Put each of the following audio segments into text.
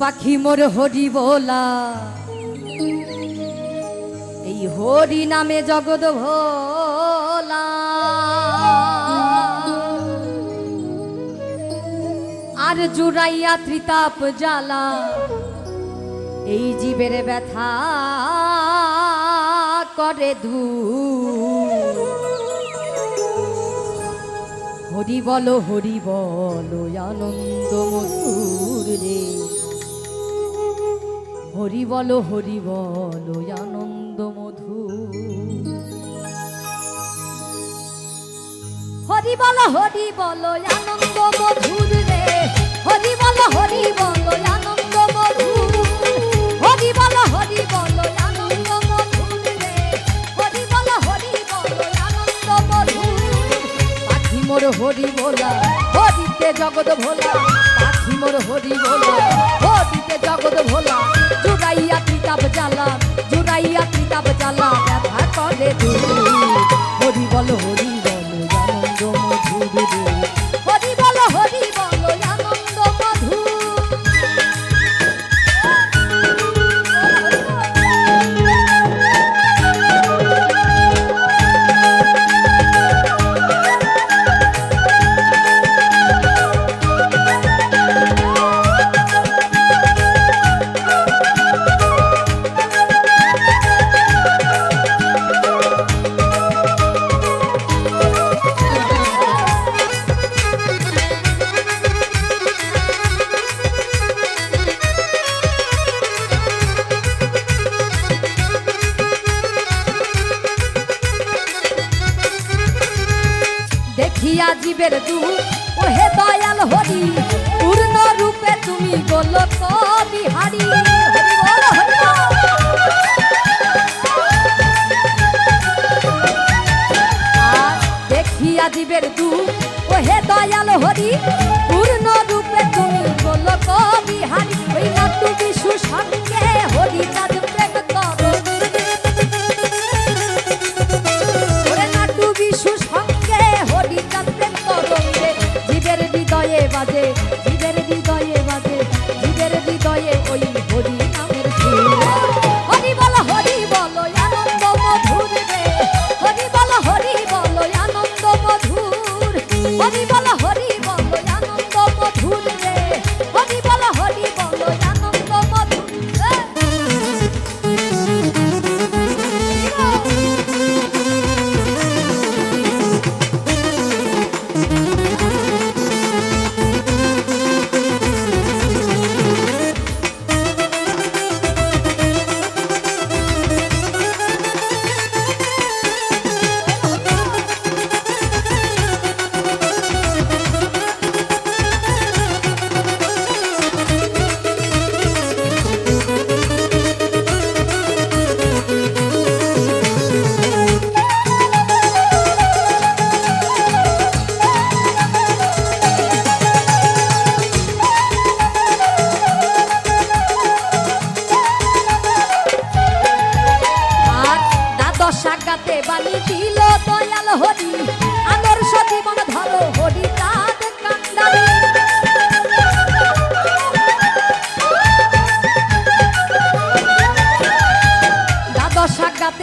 পাখি মোর হরি বলা এই হরি নামে জগৎ ভোলা। আর জুড়াইয়া ত্রিতাপ জ্বালা, এই জীবের ব্যথা করে ধু হরি বলো হরি বলো আনন্দ মধুর রে। হরি বলো হরি বলো আনন্দ মধুর হরি বলো হরি বলো আনন্দ মধুর রে হরি বলো হরি বলো আনন্দ মধুর হরি বলো হরি বলো আনন্দ রে হরি হরি আনন্দ পাখি মোর হরি বলা হরিতে জগৎ ভোলা পাখি মোর হরি বলা হরিতে জগৎ ভোলা জুড়াইয়া ত্রিতাপ জ্বালা জুড়াইয়া ত্রিতাপ জ্বালা ব্যথা করে দূর হরি বল হরি বল আনন্দ মধুর জীবের দুঃখ ওহে দয়াল হরি পূর্ণ রূপে তুমি গোলক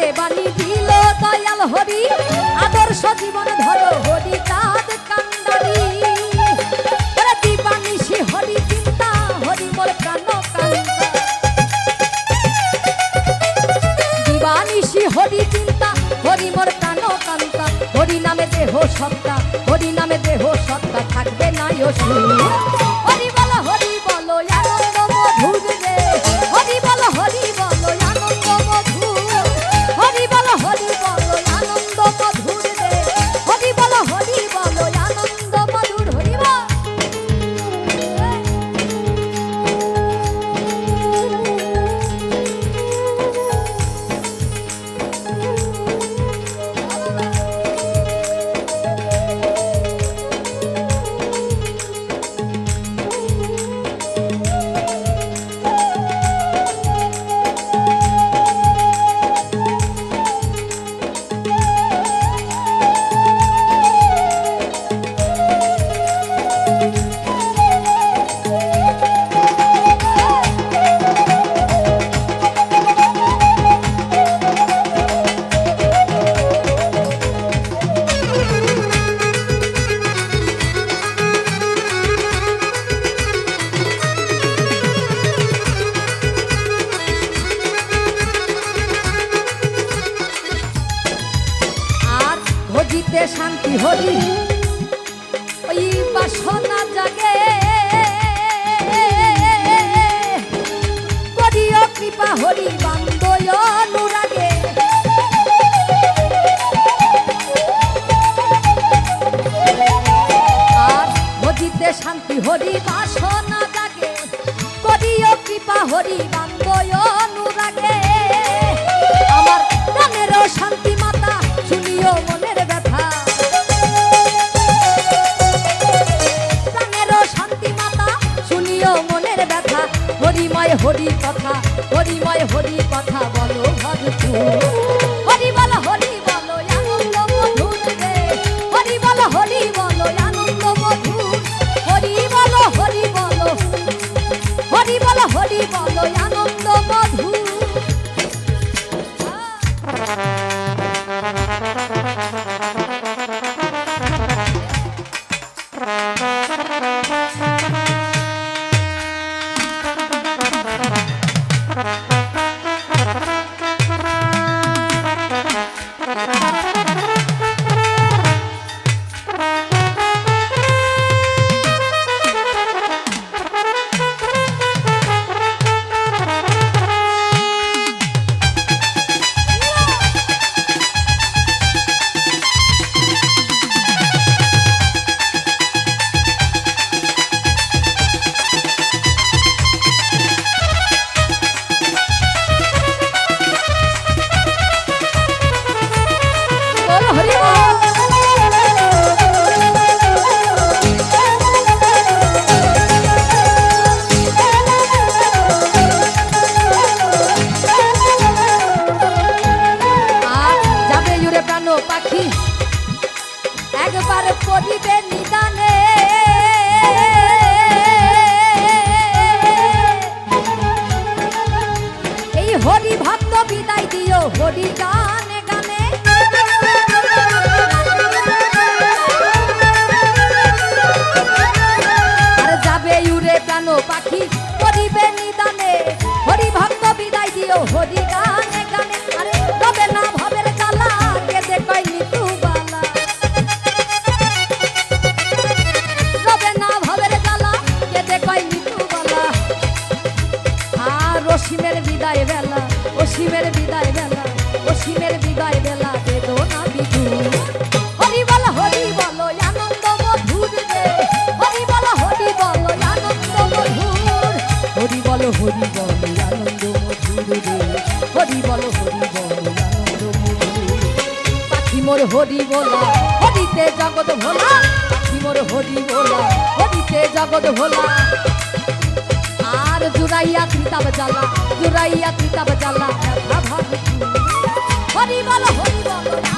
আজ্ঞাতে বাণী দিল দয়াল হরি, আদর্শ জীবন ধরো হরি চাঁদ কান্দারি হরি চিন্তা, হরি মোর প্রাণ কান্তা। হরি চিন্তা, হরি মোর প্রাণ কান্তা। নামে দেহ সত্তা, হরি নামে দেহ সত্তা, থাকবে না অসুর। হরি। ওই বাসনা জাগে। করিও কৃপা হরি। Thank you. বিদায় দিও হরি গানে গানে। যাবে উড়ে প্রাণ পাখি হরি বলা, হরিতে জগৎ ভোলা। শিবর হরি বলা, হরিতে জগৎ ভোলা। আর জুড়াইয়া কৃতাব জ্বালা, জুড়াইয়া কৃতাব জ্বালা হরি বল হরি বল